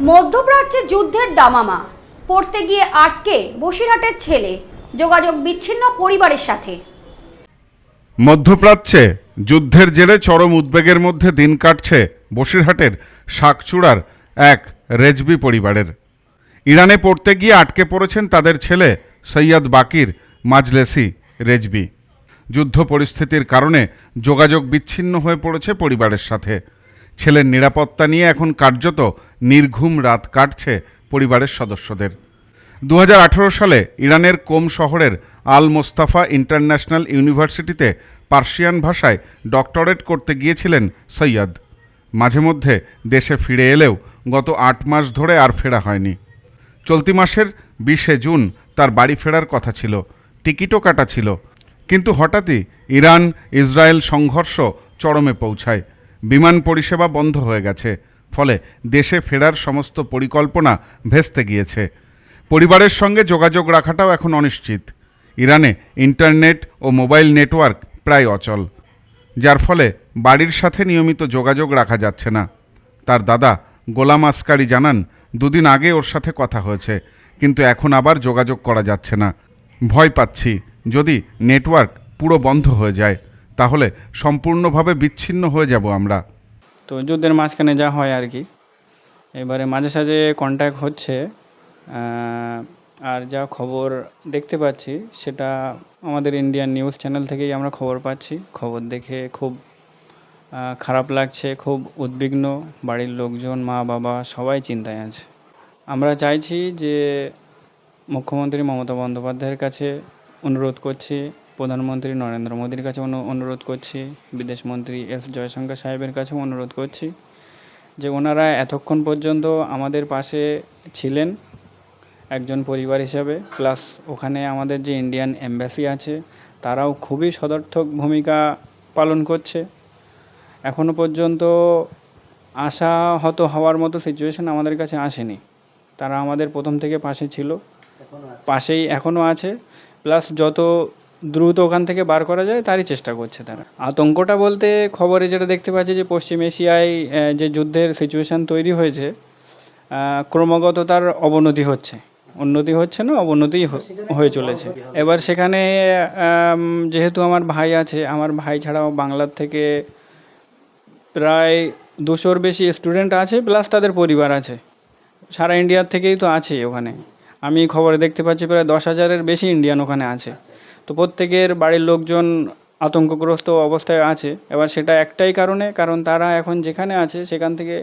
মধ্যপ্রাচ্যে যুদ্ধের দামামা। পড়তে গিয়ে আটকে বসিরহাটের ছেলে, যোগাযোগ বিচ্ছিন্ন পরিবারের সাথে। মধ্যপ্রাচ্যে যুদ্ধের জেরে চরম উদ্বেগের মধ্যে দিন কাটছে বসিরহাটের শাকচূড়ার এক রেজবি পরিবারের। ইরানে পড়তে গিয়ে আটকে পড়েছেন তাদের ছেলে সৈয়দ বাকির মাজলেসি রেজবি। যুদ্ধ পরিস্থিতির কারণে যোগাযোগ বিচ্ছিন্ন হয়ে পড়েছে পরিবারের সাথে। ছেলের নিরাপত্তা নিয়ে এখন কার্যত নির্ঘুম রাত কাটছে পরিবারের সদস্যদের। দু হাজার আঠেরো সালে ইরানের কোম শহরের আল মোস্তাফা ইন্টারন্যাশনাল ইউনিভার্সিটিতে পার্সিয়ান ভাষায় ডক্টরেট করতে গিয়েছিলেন সৈয়দ। মাঝে মধ্যে দেশে ফিরে এলেও গত আট মাস ধরে আর ফেরা হয়নি। চলতি মাসের বিশে জুন তার বাড়ি ফেরার কথা ছিল, টিকিটও কাটা ছিল। কিন্তু হঠাৎই ইরান ইসরায়েল সংঘর্ষ চরমে পৌঁছায়। বিমান পরিষেবা বন্ধ হয়ে গেছে। ফলে দেশে ফেরার সমস্ত পরিকল্পনা ভেস্তে গিয়েছে। পরিবারের সঙ্গে যোগাযোগ রাখাটাও এখন অনিশ্চিত। ইরানে ইন্টারনেট ও মোবাইল নেটওয়ার্ক প্রায় অচল। যার ফলে বাড়ির সাথে নিয়মিত যোগাযোগ রাখা যাচ্ছে না। তার দাদা গোলাম আসকারি জানান, দুদিন আগে ওর সাথে কথা হয়েছে, কিন্তু এখন আবার যোগাযোগ করা যাচ্ছে না। ভয় পাচ্ছি যদি নেটওয়ার্ক পুরো বন্ধ হয়ে যায়। তাহলে সম্পূর্ণভাবে বিচ্ছিন্ন হয়ে যাব আমরা। তো যুদ্ধের মাঝখানে যা হয় আর কি, এবারে মাঝে সাঝে কন্ট্যাক্ট হচ্ছে আর যা খবর দেখতে পাচ্ছি সেটা আমাদের ইন্ডিয়ান নিউজ চ্যানেল থেকেই আমরা খবর পাচ্ছি। খবর দেখে খুব খারাপ লাগছে, খুব উদ্বিগ্ন বাড়ির লোকজন, মা, বাবা, সবাই চিন্তায় আছে। আমরা চাইছি যে মুখ্যমন্ত্রী মমতা বন্দ্যোপাধ্যায়ের কাছে অনুরোধ করছি প্রধানমন্ত্রী নরেন্দ্র মোদীর কাছে অনুরোধ করছি বিদেশমন্ত্রী এস জয়শঙ্কর সাহেবের কাছেও অনুরোধ করছি যে ওনারা এতক্ষণ পর্যন্ত আমাদের পাশে ছিলেন একজন পরিবার হিসাবে প্লাস ওখানে আমাদের যে ইন্ডিয়ান এম্বাসি আছে তারাও খুবই সদর্থক ভূমিকা পালন করছে। এখনও পর্যন্ত আশাহত হওয়ার মতো সিচুয়েশন আমাদের কাছে আসেনি। তারা আমাদের প্রথম থেকে পাশে ছিল পাশেই এখনও আছে প্লাস যত দ্রুত ওখান থেকে বার করা যায়, তারই চেষ্টা করছে তারা। আতঙ্কটা বলতে খবরে যেটা দেখতে পাচ্ছি যে পশ্চিম এশিয়ায় যে যুদ্ধের সিচুয়েশন তৈরি হয়েছে ক্রমাগত তার অবনতি হচ্ছে। উন্নতি হচ্ছে না অবনতিই হ- হয়ে চলেছে। এবার সেখানে যেহেতু আমার ভাই আছে, আমার ভাই ছাড়াও বাংলার থেকে প্রায় দুশোর বেশি স্টুডেন্ট আছে প্লাস তাদের পরিবার আছে। সারা ইন্ডিয়ার থেকেই তো আছে ওখানে। আমি খবরে দেখতে পাচ্ছি প্রায় দশ হাজারের বেশি ইন্ডিয়ান ওখানে আছে। তো প্রত্যেকের বাড়ির লোকজন আতঙ্কগ্রস্ত অবস্থায় আছে। এবার সেটা একটাই কারণে, কারণ তারা এখন যেখানে আছে, সেখান থেকে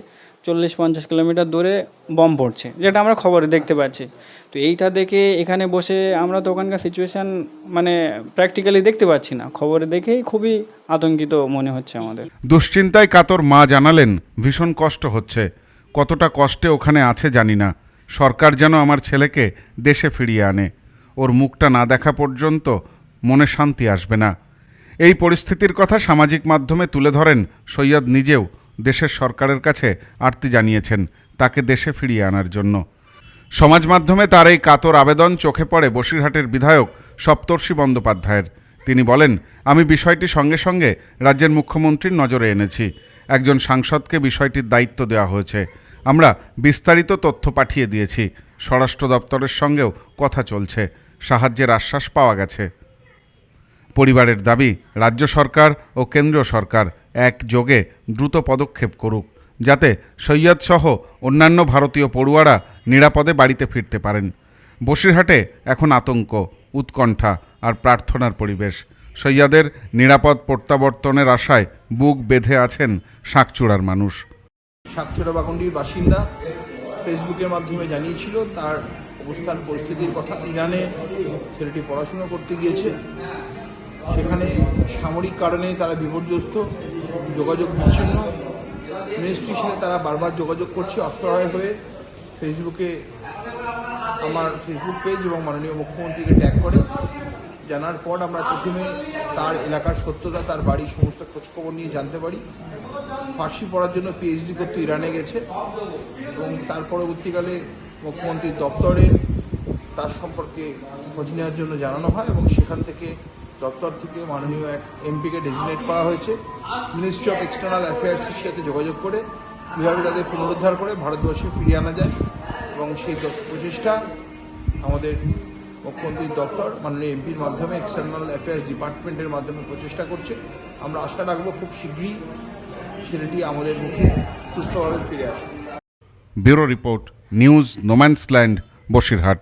চল্লিশ পঞ্চাশ কিলোমিটার দূরে বম পড়ছে, যেটা আমরা খবরে দেখতে পাচ্ছি। তো এইটা দেখে এখানে বসে আমরা তো ওখানকার সিচুয়েশান মানে প্র্যাকটিক্যালি দেখতে পাচ্ছি না। খবরে দেখেই খুবই আতঙ্কিত মনে হচ্ছে আমাদের। দুশ্চিন্তায় কাতর মা জানালেন, ভীষণ কষ্ট হচ্ছে। কতটা কষ্টে ওখানে আছে জানি না। সরকার যেন আমার ছেলেকে দেশে ফিরিয়ে আনে। ওর মুখটা না দেখা পর্যন্ত মনে শান্তি আসবে না। এই পরিস্থিতির কথা সামাজিক মাধ্যমে তুলে ধরেন সৈয়দ নিজেও। দেশের সরকারের কাছে আর্তি জানিয়েছেন তাকে দেশে ফিরিয়ে আনার জন্য। সমাজ মাধ্যমে তার এই কাতর আবেদন চোখে পড়ে বসিরহাটের বিধায়ক সপ্তর্ষি বন্দ্যোপাধ্যায়ের। তিনি বলেন, আমি বিষয়টি সঙ্গে সঙ্গে রাজ্যের মুখ্যমন্ত্রীর নজরে এনেছি। একজন সাংসদকে বিষয়টির দায়িত্ব দেওয়া হয়েছে। আমরা বিস্তারিত তথ্য পাঠিয়ে দিয়েছি। স্বরাষ্ট্র দপ্তরের সঙ্গেও কথা চলছে। সাহায্যের আশ্বাস পাওয়া গেছে। পরিবারের দাবি, রাজ্য সরকার ও কেন্দ্রীয় সরকার একযোগে দ্রুত পদক্ষেপ করুক, যাতে সৈয়দসহ অন্যান্য ভারতীয় পড়ুয়ারা নিরাপদে বাড়িতে ফিরতে পারেন। বসিরহাটে এখন আতঙ্ক, উৎকণ্ঠা আর প্রার্থনার পরিবেশ। সৈয়দের নিরাপদ প্রত্যাবর্তনের আশায় বুক বেঁধে আছেন শাকচূড়ার মানুষ। সাতচোরা বাকুন্ডির বাসিন্দা ফেসবুকের মাধ্যমে জানিয়েছিল, তার অবস্থান, পরিস্থিতির কথা ইরানে ছেলেটি পড়াশোনা করতে গিয়েছে। সেখানে সামরিক কারণে তারা বিপর্যস্ত, যোগাযোগ বিচ্ছিন্ন। মিনিস্ট্রির সাথে তারা বারবার যোগাযোগ করছে, অসহায় হয়ে। ফেসবুকে আমার ফেসবুক পেজ এবং মাননীয় মুখ্যমন্ত্রীকে ট্যাগ করে। জানার পর আমরা প্রথমে তার এলাকার সত্যতা, তার বাড়ির সমস্ত খোঁজখবর নিয়ে জানতে পারি। ফার্সি পড়ার জন্য পিএইচডি করতে ইরানে গেছে এবং তার পরবর্তীকালে মুখ্যমন্ত্রীর দপ্তরে তার সম্পর্কে খোঁজ নেওয়ার জন্য জানানো হয় এবং সেখান থেকে দপ্তর থেকে মাননীয় এক এমপিকে ডেজিনেট করা হয়েছে। মিনিস্ট্রি অফ এক্সটার্নাল অ্যাফেয়ার্সের সাথে যোগাযোগ করে, কীভাবে তাদের পুনরুদ্ধার করে ভারতবর্ষে ফিরিয়ে আনা যায় এবং সেই প্রচেষ্টা আমাদের মুখ্যমন্ত্রীর দপ্তর, মাননীয় এমপির মাধ্যমে এক্সটার্নাল অ্যাফেয়ার্স ডিপার্টমেন্টের মাধ্যমে প্রচেষ্টা করছে। আমরা আশা রাখব খুব শীঘ্রই ছেলেটি আমাদের মুখে সুস্থভাবে ফিরে আসবে bureau report, news, No Man's Land, Basirhat.